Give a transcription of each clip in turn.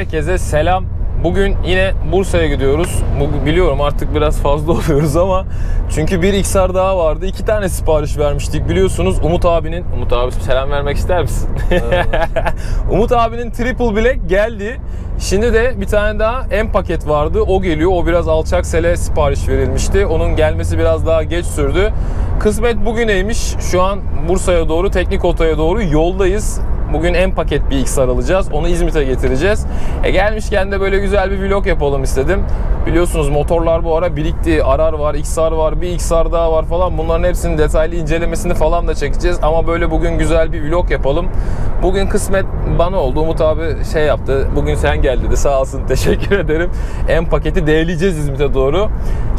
Herkese selam. Bugün yine Bursa'ya gidiyoruz. Biliyorum artık biraz fazla oluyoruz ama çünkü bir XR daha vardı. İki tane sipariş vermiştik biliyorsunuz. Umut abinin, Umut abi selam vermek ister misin? Umut abinin triple bilek geldi. Şimdi de bir tane daha M paket vardı. O geliyor. O biraz alçak sele sipariş verilmişti. Onun gelmesi biraz daha geç sürdü. Kısmet bugüneymiş. Şu an Bursa'ya doğru, Teknik Oto'ya doğru yoldayız. Bugün en paket bir XR alacağız. Onu İzmit'e getireceğiz. E gelmişken de böyle güzel bir vlog yapalım istedim. Biliyorsunuz motorlar bu ara birikti. Arar var, XR var, bir XR daha var falan. Bunların hepsinin detaylı incelemesini falan da çekeceğiz. Ama böyle bugün güzel bir vlog yapalım. Bugün kısmet bana oldu. Umut abi şey yaptı. Bugün sen gel dedi. Sağ olsun teşekkür ederim. En paketi değerleyeceğiz İzmit'e doğru.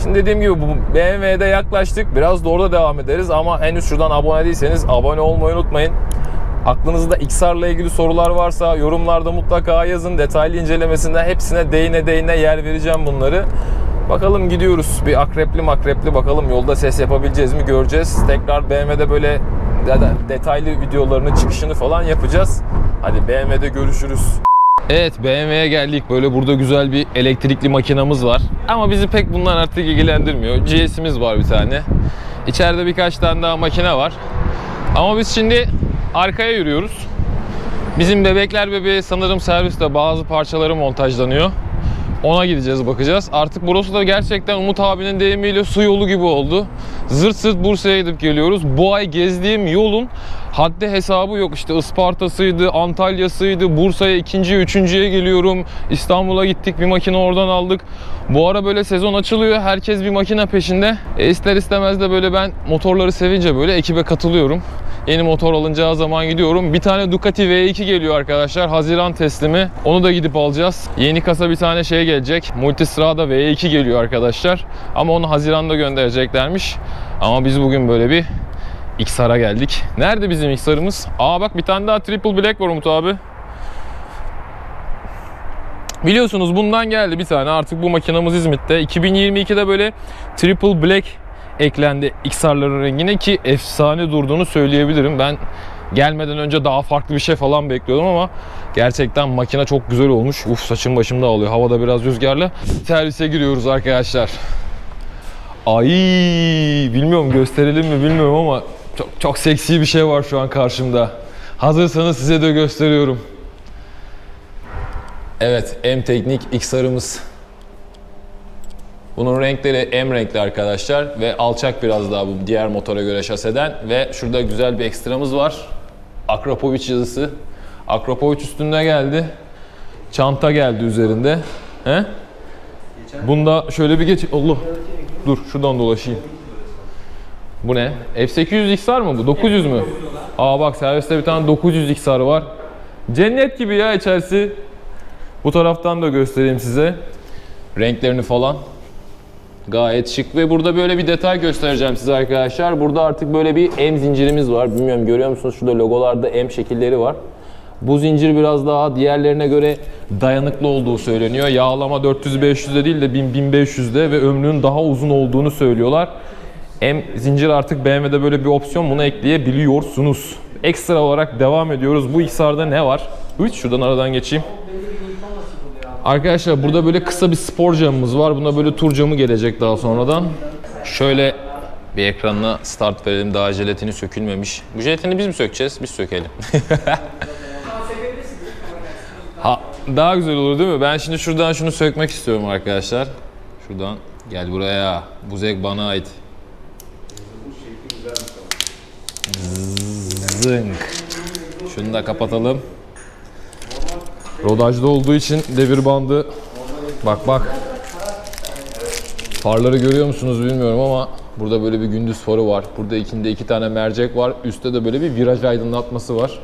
Şimdi dediğim gibi bu BMW'de yaklaştık. Biraz da devam ederiz. Ama henüz şuradan abone değilseniz abone olmayı unutmayın. Aklınızda XR'la ilgili sorular varsa yorumlarda mutlaka yazın. Detaylı incelemesinde hepsine değine değine yer vereceğim bunları. Bakalım gidiyoruz. Bir akrepli makrepli bakalım yolda ses yapabileceğiz mi göreceğiz. Tekrar BMW'de böyle de- detaylı videolarını çıkışını falan yapacağız. Hadi BMW'de görüşürüz. Evet BMW'ye geldik. Böyle burada güzel bir elektrikli makinamız var. Ama bizi pek bunlar artık ilgilendirmiyor. GS'imiz var bir tane. İçeride birkaç tane daha makine var. Ama biz şimdi arkaya yürüyoruz. Bizim bebekler bebeği sanırım serviste bazı parçaları montajlanıyor. Ona gideceğiz bakacağız. Artık burası da gerçekten Umut abinin deyimiyle su yolu gibi oldu. Zırt zırt Bursa'ya gidip geliyoruz. Bu ay gezdiğim yolun haddi hesabı yok. İşte Isparta'sıydı, Antalya'sıydı, Bursa'ya ikinci, üçüncüye geliyorum. İstanbul'a gittik bir makine oradan aldık. Bu ara böyle sezon açılıyor. Herkes bir makine peşinde. E ister istemez de böyle ben motorları sevince böyle ekibe katılıyorum. Yeni motor alınacağı zaman gidiyorum. Bir tane Ducati V2 geliyor arkadaşlar. Haziran teslimi. Onu da gidip alacağız. Yeni kasa bir tane şey gelecek. Multistrada V2 geliyor arkadaşlar. Ama onu Haziran'da göndereceklermiş. Ama biz bugün böyle bir XR'a geldik. Nerede bizim XR'ımız? Aa bak bir tane daha Triple Black var Umut abi. Biliyorsunuz bundan geldi bir tane. Artık bu makinamız İzmit'te. 2022'de böyle Triple Black eklendi XR'ların rengine ki efsane durduğunu söyleyebilirim. Ben gelmeden önce daha farklı bir şey falan bekliyordum ama gerçekten makine çok güzel olmuş. Uf saçım başım da ağlıyor. Havada biraz rüzgarlı. Servise giriyoruz arkadaşlar. Ay bilmiyorum gösterelim mi bilmiyorum ama çok çok seksi bir şey var şu an karşımda. Hazırsanız size de gösteriyorum. Evet, M Teknik XR'ımız. Bunun renkleri M renkli arkadaşlar ve alçak biraz daha bu diğer motora göre şaseden ve şurada güzel bir ekstramız var. Akrapovic yazısı. Akrapovic üstünde geldi. Çanta geldi üzerinde. He? Bunda şöyle bir geç... Allah! Dur şuradan dolaşayım. Bu ne? F800 XR mı bu? 900 mü? Aa bak serviste bir tane 900 XR var. Cennet gibi ya içerisi. Bu taraftan da göstereyim size. Renklerini falan. Gayet şık ve burada böyle bir detay göstereceğim size arkadaşlar. Burada artık böyle bir M zincirimiz var. Bilmiyorum görüyor musunuz? Şurada logolarda M şekilleri var. Bu zincir biraz daha diğerlerine göre dayanıklı olduğu söyleniyor. Yağlama 400-500'de değil de 1000-1500'de ve ömrünün daha uzun olduğunu söylüyorlar. M zincir artık BMW'de böyle bir opsiyon bunu ekleyebiliyorsunuz. Ekstra olarak devam ediyoruz. Bu XR'da ne var? 3 şuradan aradan geçeyim. Arkadaşlar burada böyle kısa bir spor camımız var. Buna böyle tur camı gelecek daha sonradan. Şöyle bir ekranla start verelim. Daha jelatini sökülmemiş. Bu jelatini biz mi sökeceğiz? Biz sökelim. ha, daha güzel olur değil mi? Ben şimdi şuradan şunu sökmek istiyorum arkadaşlar. Şuradan gel buraya. Bu zevk bana ait. Zınk. Şunu da kapatalım. Rodajda olduğu için devir bandı bak bak farları görüyor musunuz bilmiyorum ama burada böyle bir gündüz farı var. Burada ikinde iki tane mercek var. Üstte de böyle bir viraj aydınlatması var.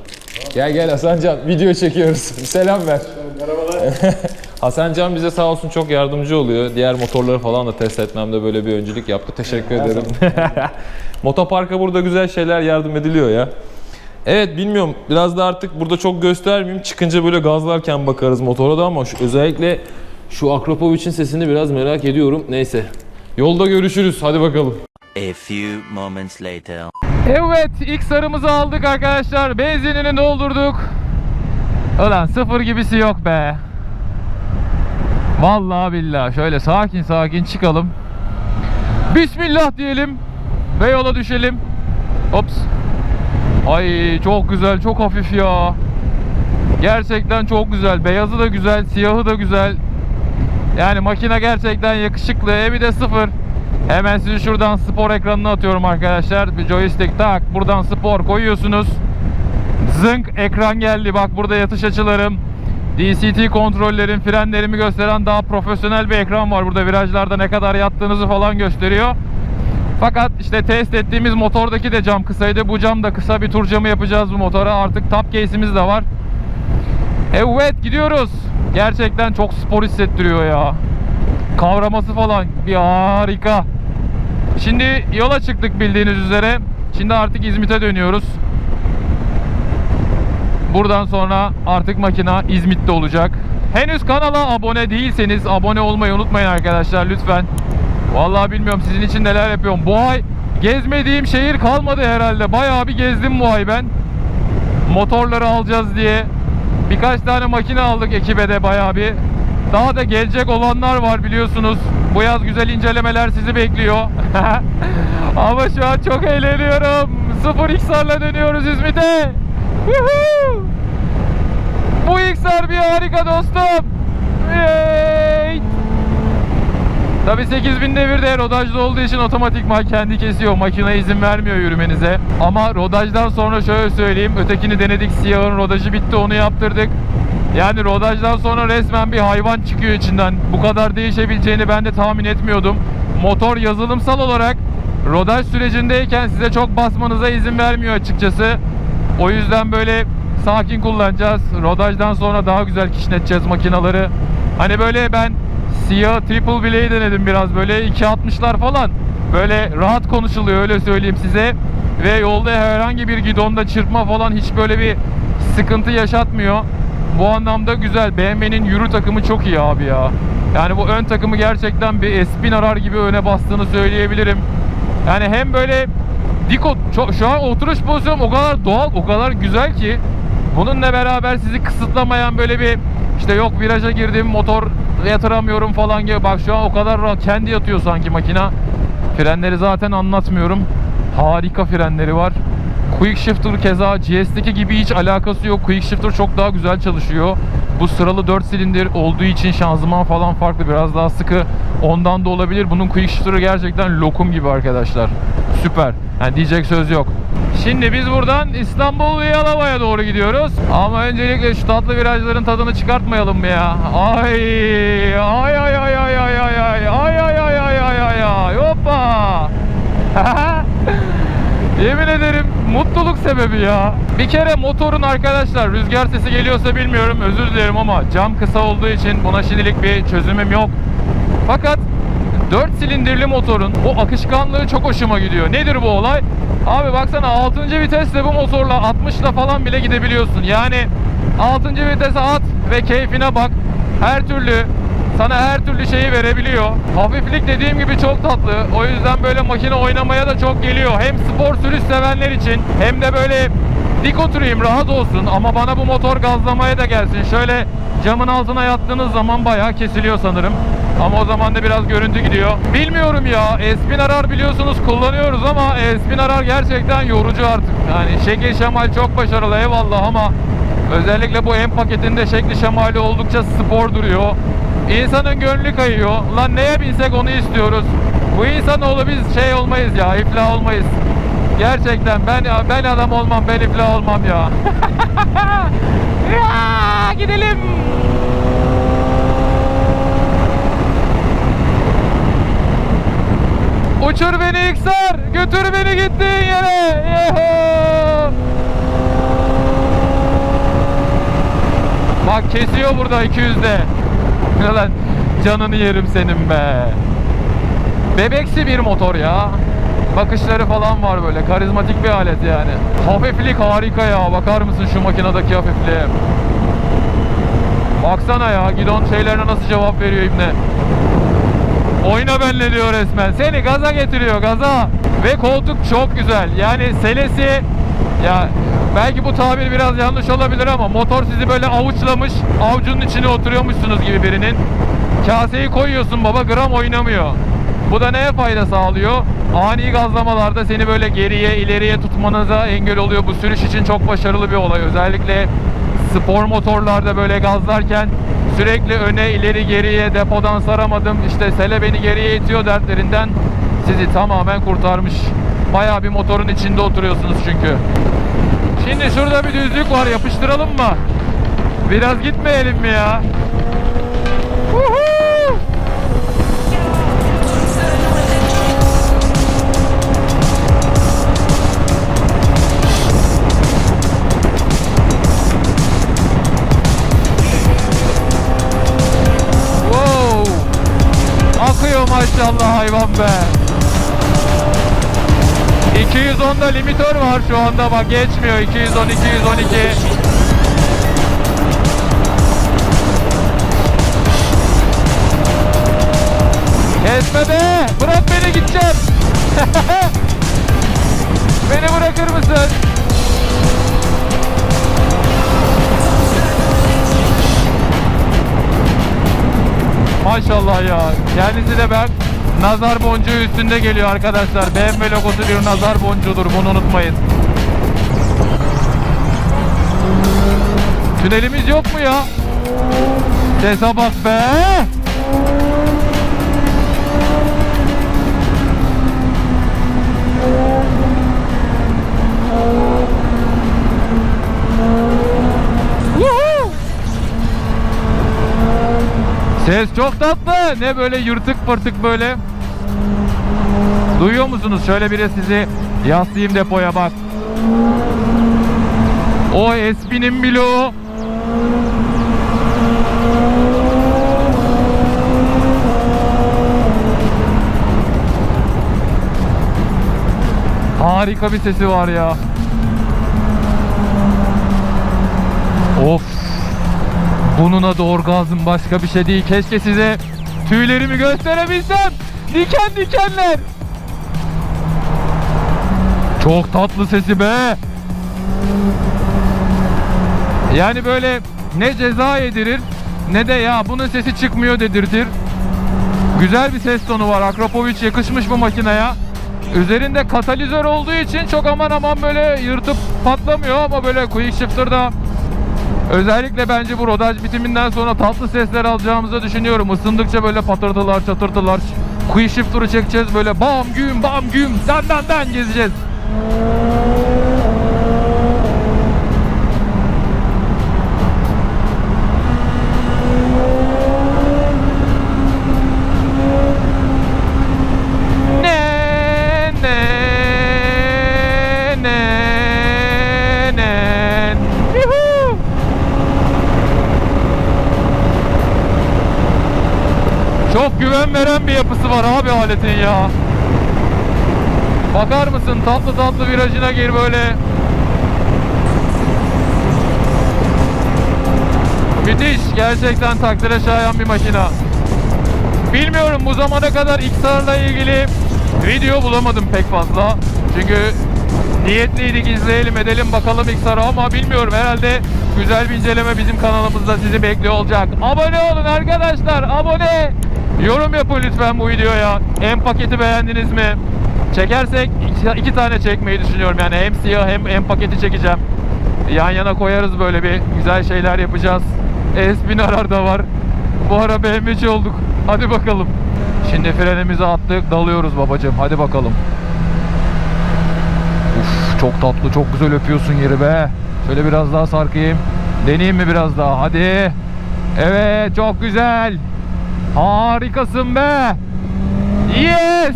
Gel gel Hasancan video çekiyoruz. Selam ver. Merhabalar. Hasancan bize sağ olsun çok yardımcı oluyor. Diğer motorları falan da test etmemde böyle bir öncülük yaptı. Teşekkür ederim. Motoparka burada güzel şeyler yardım ediliyor ya. Evet bilmiyorum biraz da artık burada çok göstermeyeyim. Çıkınca böyle gazlarken bakarız motora da ama şu, özellikle şu Akropovic'in sesini biraz merak ediyorum. Neyse. Yolda görüşürüz. Hadi bakalım. A few moments later. Evet ilk sarımızı aldık arkadaşlar. Benzinini doldurduk. Ulan sıfır gibisi yok be. Vallahi billahi şöyle sakin sakin çıkalım. Bismillah diyelim ve yola düşelim. Ops. Ay çok güzel, çok hafif ya. Gerçekten çok güzel. Beyazı da güzel, siyahı da güzel. Yani makine gerçekten yakışıklı. E bir de sıfır. Hemen sizi şuradan spor ekranına atıyorum arkadaşlar. Bir joystick tak. Buradan spor koyuyorsunuz. Zınk ekran geldi. Bak burada yatış açılarım. DCT kontrollerim, frenlerimi gösteren daha profesyonel bir ekran var. Burada virajlarda ne kadar yattığınızı falan gösteriyor. Fakat işte test ettiğimiz motordaki de cam kısaydı. Bu cam da kısa bir tur camı yapacağız bu motora. Artık top case'imiz de var. Evet gidiyoruz. Gerçekten çok spor hissettiriyor ya. Kavraması falan bir harika. Şimdi yola çıktık bildiğiniz üzere. Şimdi artık İzmit'e dönüyoruz. Buradan sonra artık makina İzmit'te olacak. Henüz kanala abone değilseniz abone olmayı unutmayın arkadaşlar lütfen. Vallahi bilmiyorum sizin için neler yapıyorum. Bu ay gezmediğim şehir kalmadı herhalde. Bayağı bir gezdim bu ay ben. Motorları alacağız diye. Birkaç tane makine aldık ekibe de bayağı bir. Daha da gelecek olanlar var biliyorsunuz. Bu yaz güzel incelemeler sizi bekliyor. Ama şu an çok eğleniyorum. 0x'larla dönüyoruz İzmit'e. Bu XR bir harika dostum. Yay! Tabi 8000 devirde rodajlı olduğu için otomatikman kendi kesiyor. Makine izin vermiyor yürümenize. Ama rodajdan sonra şöyle söyleyeyim. Ötekini denedik. Siyahın rodajı bitti. Onu yaptırdık. Yani rodajdan sonra resmen bir hayvan çıkıyor içinden. Bu kadar değişebileceğini ben de tahmin etmiyordum. Motor yazılımsal olarak rodaj sürecindeyken size çok basmanıza izin vermiyor açıkçası. O yüzden böyle sakin kullanacağız. Rodajdan sonra daha güzel kişneteceğiz makinaları. Hani böyle ben siyah triple bileği denedim biraz böyle 2.60'lar falan. Böyle rahat konuşuluyor öyle söyleyeyim size. Ve yolda herhangi bir gidonda çırpma falan hiç böyle bir sıkıntı yaşatmıyor. Bu anlamda güzel. BMW'nin yürü takımı çok iyi abi ya. Yani bu ön takımı gerçekten bir espin arar gibi öne bastığını söyleyebilirim. Yani hem böyle Diko çok, şu an oturuş pozisyonum o kadar doğal, o kadar güzel ki bununla beraber sizi kısıtlamayan böyle bir işte yok viraja girdim motor yatıramıyorum falan gibi. Bak şu an o kadar rahat kendi yatıyor sanki makina. Frenleri zaten anlatmıyorum. Harika frenleri var. Quick Shifter keza GS'deki gibi hiç alakası yok. Quick Shifter çok daha güzel çalışıyor. Bu sıralı 4 silindir olduğu için şanzıman falan farklı. Biraz daha sıkı. Ondan da olabilir. Bunun Quick Shifter'ı gerçekten lokum gibi arkadaşlar. Süper. Yani diyecek söz yok. Şimdi biz buradan İstanbul ve Yalova'ya doğru gidiyoruz. Ama öncelikle şu tatlı virajların tadını çıkartmayalım mı ya? Ay ay ay ay ay ay ay ay ay ay ay ay ay ay hoppa. Yemin ederim mutluluk sebebi ya. Bir kere motorun arkadaşlar rüzgar sesi geliyorsa bilmiyorum özür dilerim ama cam kısa olduğu için buna şimdilik bir çözümüm yok. Fakat 4 silindirli motorun o akışkanlığı çok hoşuma gidiyor. Nedir bu olay? Abi baksana 6. vitesle bu motorla 60'la falan bile gidebiliyorsun. Yani 6. vitese at ve keyfine bak. Her türlü sana her türlü şeyi verebiliyor. Hafiflik dediğim gibi çok tatlı. O yüzden böyle makine oynamaya da çok geliyor. Hem spor sürüş sevenler için hem de böyle dik oturayım rahat olsun ama bana bu motor gazlamaya da gelsin. Şöyle camın altına yattığınız zaman bayağı kesiliyor sanırım. Ama o zaman da biraz görüntü gidiyor. Bilmiyorum ya. Espin Arar biliyorsunuz kullanıyoruz ama Espin Arar gerçekten yorucu artık. Yani şekil şemal çok başarılı eyvallah ama özellikle bu M paketinde şekli şemali oldukça spor duruyor. İnsanın gönlü kayıyor. Lan neye binsek onu istiyoruz. Bu insanoğlu biz şey olmayız ya, iflah olmayız. Gerçekten ben ben adam olmam, ben iflah olmam ya. ya gidelim. Uçur beni İksar, götür beni gittiğin yere. Bak kesiyor burada 200'de. Lan canını yerim senin be. Bebeksi bir motor ya. Bakışları falan var böyle. Karizmatik bir alet yani. Hafiflik harika ya. Bakar mısın şu makinedeki hafifliğe? Baksana ya. Gidon şeylerine nasıl cevap veriyor İbne. Oyna benle diyor resmen. Seni gaza getiriyor gaza. Ve koltuk çok güzel. Yani selesi Ya belki bu tabir biraz yanlış olabilir ama motor sizi böyle avuçlamış, avucunun içine oturuyormuşsunuz gibi birinin. Kaseyi koyuyorsun baba gram oynamıyor. Bu da neye fayda sağlıyor? Ani gazlamalarda seni böyle geriye ileriye tutmanıza engel oluyor. Bu sürüş için çok başarılı bir olay. Özellikle spor motorlarda böyle gazlarken sürekli öne ileri geriye depodan saramadım işte sele beni geriye itiyor dertlerinden sizi tamamen kurtarmış. Bayağı bir motorun içinde oturuyorsunuz çünkü. Şimdi şurada bir düzlük var yapıştıralım mı? Biraz gitmeyelim mi ya? Woohoo! Wow! Akıyor maşallah hayvan be. 210'da limitör var şu anda bak geçmiyor 210 212. Kesme be! Bırak beni gideceğim. beni bırakır mısın? Maşallah ya. Kendisi de ben nazar boncuğu üstünde geliyor arkadaşlar. BMW logosu bir nazar boncuğudur. Bunu unutmayın. Tünelimiz yok mu ya? Sese bak be. Ses çok tatlı. Ne böyle yırtık pırtık böyle. Duyuyor musunuz? Şöyle bir de sizi yaslayayım depoya bak. O Espin'in bloğu. Harika bir sesi var ya. Of. Bunun adı orgazm başka bir şey değil. Keşke size tüylerimi gösterebilsem. Diken dikenler. Çok tatlı sesi be. Yani böyle ne ceza yedirir ne de ya bunun sesi çıkmıyor dedirtir. Güzel bir ses tonu var. Akrapovic yakışmış bu makineye. Üzerinde katalizör olduğu için çok aman aman böyle yırtıp patlamıyor ama böyle quick shifter'da Özellikle bence bu rodaj bitiminden sonra tatlı sesler alacağımızı düşünüyorum. Isındıkça böyle patırtılar çatırtılar. Quick shifter'ı çekeceğiz böyle bam güm bam güm dan dan gezeceğiz. Bir yapısı var abi aletin ya. Bakar mısın tatlı tatlı virajına gir böyle. Müthiş. Gerçekten takdire şayan bir makina. Bilmiyorum bu zamana kadar XR'la ilgili video bulamadım pek fazla. Çünkü niyetliydik izleyelim edelim bakalım XR'ı ama bilmiyorum herhalde güzel bir inceleme bizim kanalımızda sizi bekliyor olacak. Abone olun arkadaşlar abone. Yorum yapın lütfen bu videoya. M paketi beğendiniz mi? Çekersek iki, iki tane çekmeyi düşünüyorum yani hem siyah hem M paketi çekeceğim. Yan yana koyarız böyle bir güzel şeyler yapacağız. S1000 arar da var. Bu ara BMW'ci olduk. Hadi bakalım. Şimdi frenimizi attık dalıyoruz babacığım. Hadi bakalım. Uf, çok tatlı çok güzel öpüyorsun yeri be. Şöyle biraz daha sarkayım. Deneyeyim mi biraz daha? Hadi. Evet çok güzel. Harikasın be. Yes.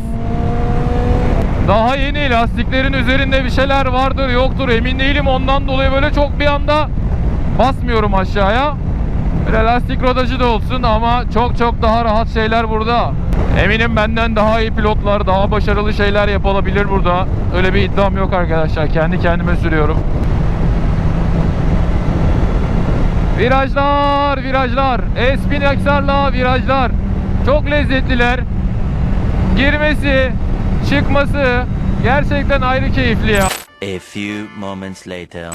Daha yeni lastiklerin üzerinde bir şeyler vardır yoktur emin değilim ondan dolayı böyle çok bir anda basmıyorum aşağıya. Böyle lastik rodajı da olsun ama çok çok daha rahat şeyler burada. Eminim benden daha iyi pilotlar, daha başarılı şeyler yapılabilir burada. Öyle bir iddiam yok arkadaşlar. Kendi kendime sürüyorum. Virajlar, virajlar. S1000 XR'la virajlar. Çok lezzetliler. Girmesi, çıkması gerçekten ayrı keyifli ya. A few moments later.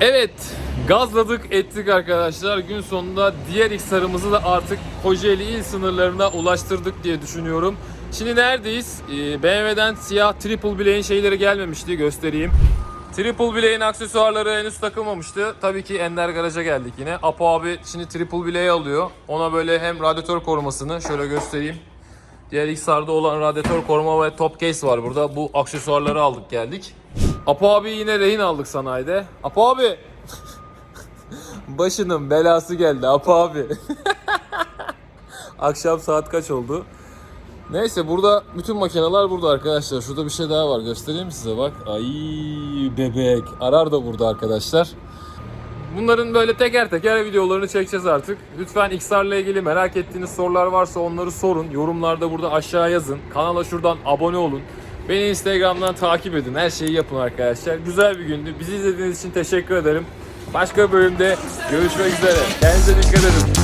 Evet, gazladık ettik arkadaşlar. Gün sonunda diğer XR'ımızı da artık Kocaeli il sınırlarına ulaştırdık diye düşünüyorum. Şimdi neredeyiz? Ee, BMW'den siyah triple bileğin şeyleri gelmemişti, göstereyim. Triple bileğin aksesuarları henüz takılmamıştı. Tabii ki Ender Garaj'a geldik yine. Apo abi şimdi triple bileği alıyor. Ona böyle hem radyatör korumasını şöyle göstereyim. Diğer XR'da olan radyatör koruma ve top case var burada. Bu aksesuarları aldık geldik. Apo abi yine rehin aldık sanayide. Apo abi. Başının belası geldi Apo abi. Akşam saat kaç oldu? Neyse burada bütün makineler burada arkadaşlar. Şurada bir şey daha var. Göstereyim size bak. Ay bebek. Arar da burada arkadaşlar. Bunların böyle teker teker videolarını çekeceğiz artık. Lütfen XR ile ilgili merak ettiğiniz sorular varsa onları sorun. Yorumlarda burada aşağı yazın. Kanala şuradan abone olun. Beni Instagram'dan takip edin. Her şeyi yapın arkadaşlar. Güzel bir gündü. Bizi izlediğiniz için teşekkür ederim. Başka bölümde görüşmek üzere. Kendinize dikkat edin.